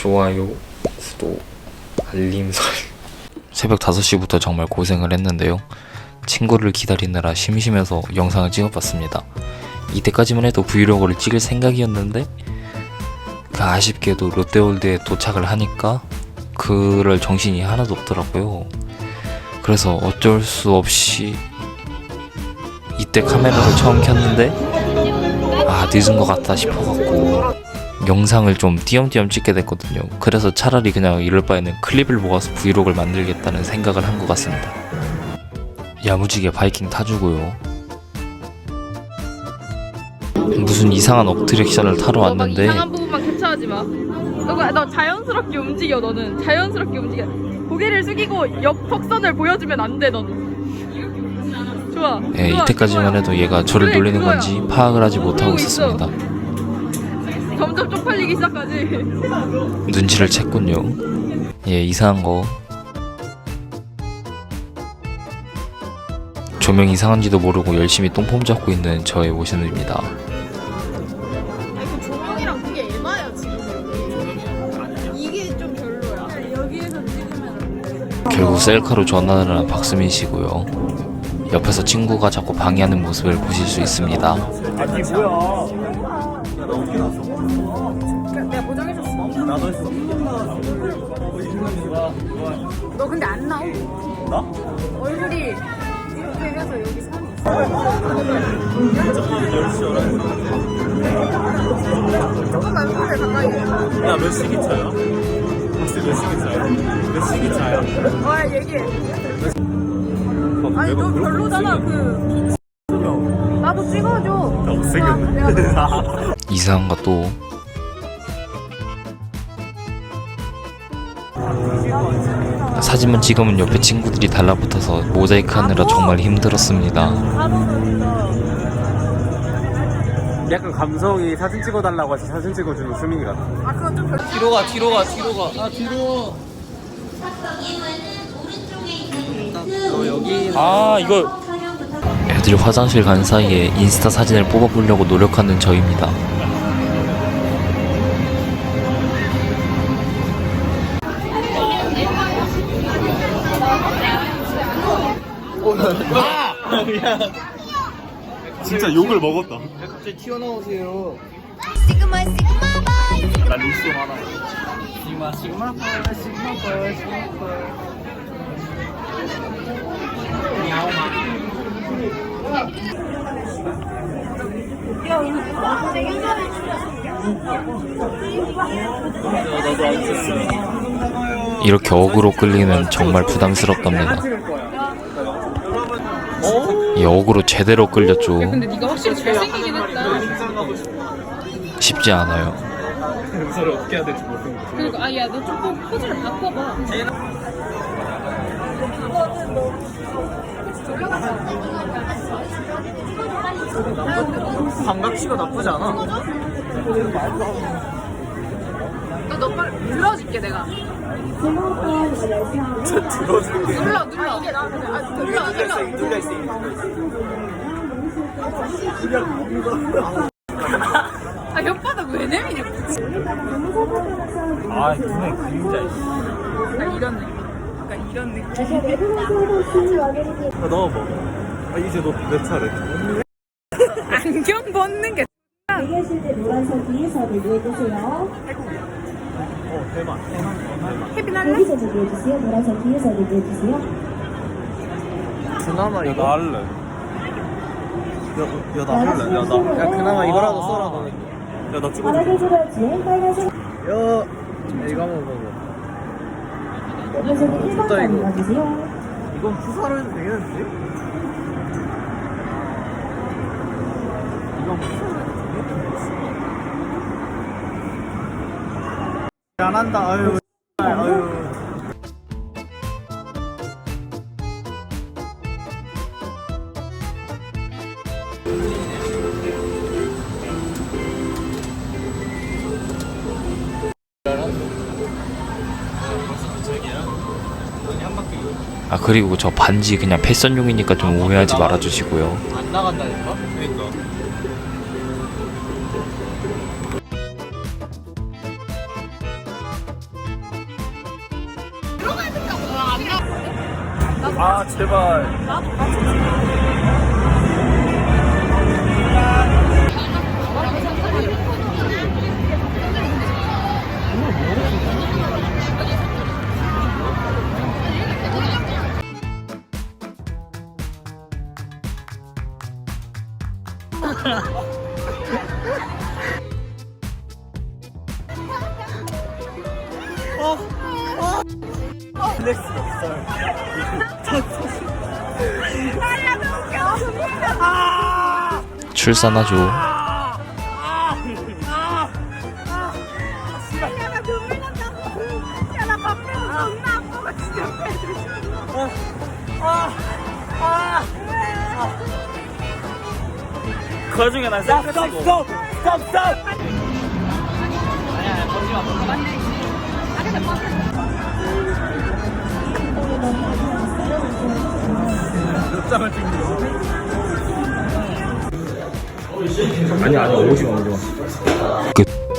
좋아요, 구독, 알림 설. 새벽 5시부터 정말 고생을 했는데요. 친구를 기다리느라 심심해서 영상을 찍어봤습니다. 이때까지만 해도 브이로그를 찍을 생각이었는데 그 아쉽게도 롯데월드에 도착을 하니까 그럴 정신이 하나도 없더라고요. 그래서 어쩔 수 없이 이때 카메라를 처음 켰는데 아 늦은 것 같다 싶어갖고 영상을 좀 띄엄띄엄 찍게 됐거든요. 그래서 차라리 그냥 이럴 바에는 클립을 모아서 브이로그를 만들겠다는 생각을 한 것 같습니다. 야무지게 바이킹 타주고요. 무슨 이상한 업트랙션을 타러 너막 왔는데 이상한 부분만 캡처하지 마. 너가 너 자연스럽게 움직여 너는 자연스럽게 움직여. 고개를 숙이고 옆 턱선을 보여주면 안 돼 너는. 좋아. 예, 좋아, 이때까지만. 해도 얘가 저를 그래, 놀리는 그거야. 건지 파악을 하지 못하고 그러고 있어. 있었습니다. 점점 쪽팔리기 시작하지. 눈치를 챘군요. 예, 이상한 거. 조명 이상한지도 모르고 열심히 똥폼 잡고 있는 저의 모습입니다. 그 조명이랑 그게 에바야 지금 이게 좀 별로야. 여기에서 찍으면 결국 셀카로 전화를 한 박수민 씨고요. 옆에서 친구가 자꾸 방해하는 모습을 보실 수 있습니다. 내가 보정해줬어. 나도 했어. 너 근데 안 나오? 나? 얼굴이 이렇게 해서 여기 선이 있어. 조금만 손을 가까이 해. 야, 몇 시기 차야? 혹시 몇 시기 차야? 몇 시기 차야? 아 얘기해. 아니 너 별로잖아 그. 나도 찍어줘. 못생겼네. 아, 내가 이상한 것도 사진만 찍으면 옆에 친구들이 달라붙어서 모자이크 하느라 정말 힘들었습니다. 약간 감성이 사진 찍어달라고 해서 사진 찍어주는 수민이 같아. 아. 뒤로 가, 뒤로 가, 뒤로 가. 아, 뒤로. 아 이거 애들이 화장실 간 사이에 인스타 사진을 뽑아보려고 노력하는 저입니다. 진짜 욕을 먹었다. 갑자기 튀어나오세요. 시그마 시그마 바이 난 리스 하나. 시그마 시그마 펄 시그마 펄 시그마 안 썼어. 이렇게 어그로 끌리면 정말 부담스럽답니다. 이 어그로 제대로 끌렸죠. 근데 네가 확실히 잘생기긴 했다. 쉽지 않아요. 연설을 어떻게 해야 될지 모르겠어. 그러니까 아야 너 조금 포즈를 바꿔봐. 감각치가 나쁘지 않아. 너너 빨리 눌러줄게 내가. 진짜 들어줄게. 눌러 눌러. 이게 나. 아 눌러 눌러. 눌려 있어. 아 혓바닥 왜 내미냐? 아, 눈에 그림자. 약간 이런 느낌. 약간 이런 느낌. 아, 넣어봐. 아, 이제 너몇 차례? 안경 벗는 게. 얘기하실 때 노란색 뒤에서 얘기해주세요. 어, 대박. 대박. 혜빈 할래? 여기서 얘기해주세요. 노란색 뒤에서 얘기해주세요. 그나마 이거 나 할래. 야, 야, 나 할래. 야, 나. 야, 그나마 이거라도 써라, 너. 야, 나 찍어줘. 바닥에 줄어진 빨간색 야, 이거 한번 봐봐. 옆에서 1번 좋다, 이거. 가주세요. 이건 푸사로 해도 되겠는데? 이건 푸사로 해도 되겠는데? 안 한다, 아유. 아유. 아 그리고 저 반지 그냥 패션용이니까 좀 오해하지 말아주시고요. 안 나간다니까? 그러니까. 아 제발 출산하죠. 그 와중에 난 셀프 찍고 스톱 스톱 스톱 몇 장을 찍는 거야? 끝.